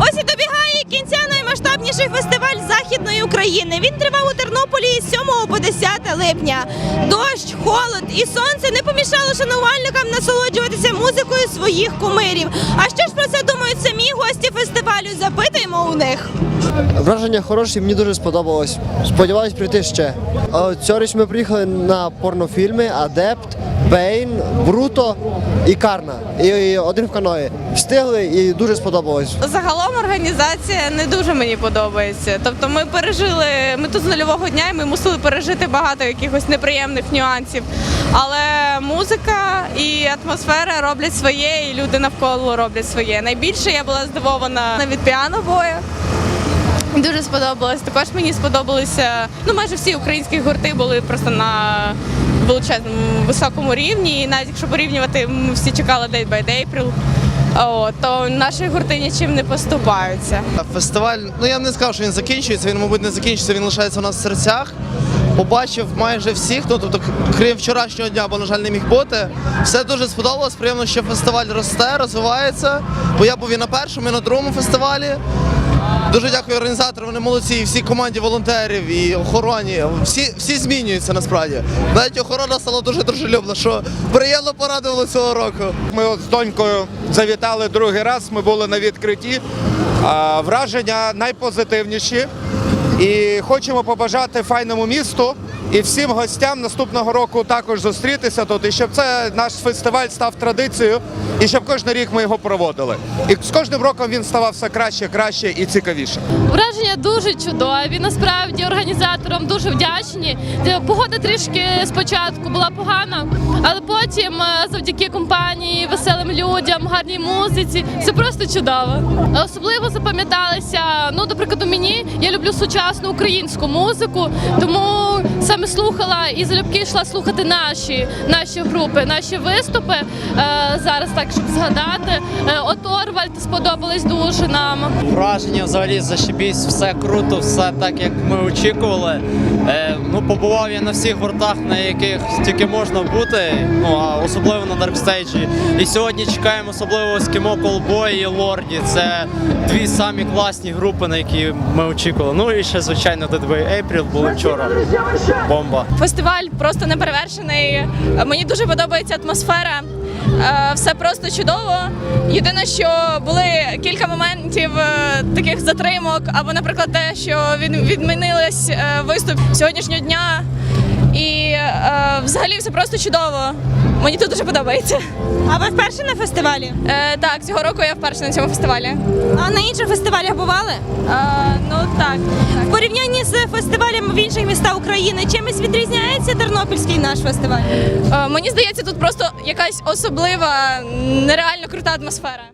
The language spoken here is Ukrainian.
Ось і добігає кінця наймасштабніший фестиваль Західної України. Він тривав у Тернополі з 7 по 10 липня. Дощ, холод і сонце не помішало шанувальникам насолоджуватися музикою своїх кумирів. А що ж про це думають самі гості фестивалю? Запитуємо у них. Враження хороші, мені дуже сподобалось. Сподіваюсь прийти ще. Цьогоріч ми приїхали на порнофільми Адепт, Бейн, Бруто і Карна. І, один в каної. Встигли і дуже сподобалось. Загалом організація не дуже мені подобається. Тобто ми пережили, ми тут з нульового дня і ми мусили пережити багато якихось неприємних нюансів. Але музика і атмосфера роблять своє, і люди навколо роблять своє. Найбільше я була здивована від піанобоя. Дуже сподобалось. Також мені сподобалися. Ну, майже всі українські гурти були просто на величезному високому рівні. І навіть якщо порівнювати, ми всі чекали Day by April, О, то наші гурти нічим не поступаються. Фестиваль, ну я не сказав, що він закінчується, він, мабуть, не закінчиться, він лишається у нас в серцях. Побачив майже всіх, ну тобто, крім вчорашнього дня, бо, на жаль, не міг бути. Все дуже сподобалось. Приємно, що фестиваль росте, розвивається. Бо я був і на першому, і на другому фестивалі. Дуже дякую організаторам, вони молодці, і всій команді волонтерів і охороні. Всі, всі змінюються насправді. Навіть охорона стала дуже дружелюбна, що приємно порадувало цього року. Ми от з донькою завітали другий раз. Ми були на відкритті. Враження найпозитивніші. І хочемо побажати файному місту і всім гостям наступного року також зустрітися тут, і щоб це наш фестиваль став традицією, і щоб кожен рік ми його проводили. І з кожним роком він ставав все краще, краще і цікавіше. Враження дуже чудові. Насправді організаторам дуже вдячні. Погода трішки спочатку була погана, але потім е, завдяки компанії, людям, гарній музиці, Це просто чудово. Особливо запам'яталися. Ну, до прикладу, мені я люблю сучасну українську музику, тому саме слухала і залюбки йшла слухати наші, наші групи, наші виступи. Е, зараз так, щоб згадати. Е, от сподобались дуже нам. Враження взагалі зашибісь, все круто, все так, як ми очікували. Е, ну, побував я на всіх гуртах, на яких тільки можна бути, ну а особливо на даркстейджі. І сьогодні чекаємо особливо Eskimo Callboy і Лорді. Це дві самі класні групи, на які ми очікували. Ну і ще, звичайно, Dead by April були вчора. Бомба. Фестиваль просто неперевершений. Мені дуже подобається атмосфера. Е, Все просто чудово. Єдине, що були кілька моментів е, таких затримок, або, наприклад, те, що від, відмінилось е, виступ сьогоднішнього дня. І е, взагалі все просто чудово. Мені тут дуже подобається. А ви вперше на фестивалі? Е, так, цього року я вперше на цьому фестивалі. А на інших фестивалях бували? Е, ну так. В порівнянні з фестивалями в інших містах України чимось відрізняється тернопільський наш фестиваль? Е, мені здається, тут просто якась особлива, нереально крута атмосфера.